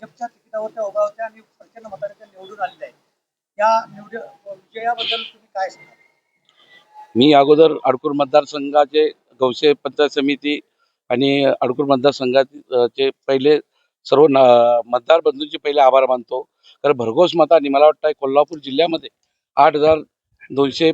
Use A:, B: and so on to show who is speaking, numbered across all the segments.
A: भाजपच्या तिकिटावर त्या उभ्या होत्या आणि प्रचंड मताने त्या निवडून आलेल्या आहेत. या निवड विजयाबद्दल तुम्ही काय सांगाल?
B: मी अगोदर अडकूर मतदारसंघाचे गौसे पंचायत समिती आणि अडकूर मतदारसंघाचे पहिले सर्व न- मतदार बंधूंचे पहिले आभार मानतो. कारण भरघोस मतांनी मला वाटतं कोल्हापूर जिल्ह्यामध्ये आठ हजार दोनशे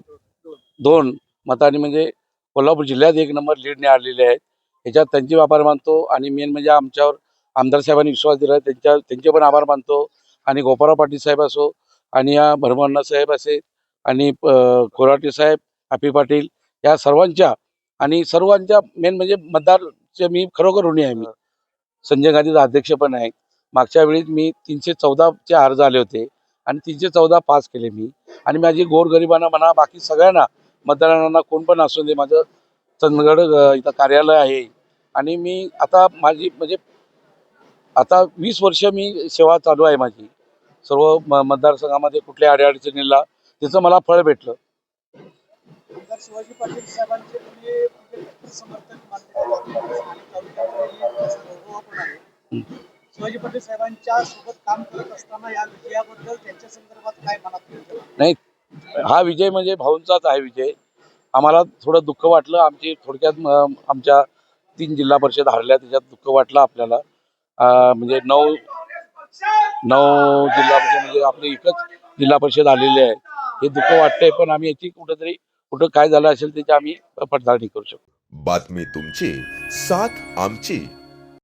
B: दोन मतांनी म्हणजे कोल्हापूर जिल्ह्यात एक नंबर लीडने आलेले आहेत ह्याच्यात त्यांचे आभार मानतो आणि मेन म्हणजे आमच्यावर आमदार साहेबांनी विश्वास दिला त्यांच्या त्यांचे पण आभार मानतो. आणि गोपाराव पाटील साहेब असो आणि या भरमण्णा साहेब असे आणि अ, कोराटे साहेब आपी पाटील या सर्वांच्या आणि सर्वांच्या मेन म्हणजे मतदारचे मी खरोखर ऋणी आहे मी. संजय गांधीचा अध्यक्ष पण आहे. मागच्या वेळी मी तीनशे चौदाचे अर्ज आले होते आणि तीनशे चौदा पास केले मी. आणि माझी गोरगरिबांना म्हणा बाकी सगळ्यांना मतदारांना कोण पण असू दे माझं चंदगड इथं कार्यालय आहे. आणि मी आता माझी म्हणजे आता वीस वर्ष मी सेवा चालू आहे माझी. सर्व म मतदारसंघामध्ये कुठल्या अडीअडचणीला त्याचं मला फळ भेटलं.
A: आमदार शिवाजी पाटील साहेबांचे तुम्ही म्हणजे आहे. शिवाजी पाटील साहेबांच्या सोबत काम करत असताना या विजयाबद्दल त्यांच्या संदर्भात काय मनात?
B: नाही हा विजय म्हणजे भाऊंचाच आहे विजय. आम्हाला थोडं दुःख वाटलं. आमची थोडक्यात आमच्या तीन जिल्हा परिषद हारल्या त्याच्यात दुःख वाटलं आपल्याला. म्हणजे नऊ नऊ जिल्हा परिषद म्हणजे आपली एकच जिल्हा परिषद आलेली आहे. हे दुःख वाटतंय पण आम्ही याची कुठंतरी कुठं काय झालं असेल त्याची आम्ही पडताळणी करू शकतो.
C: बातमी तुमची साथ आमची.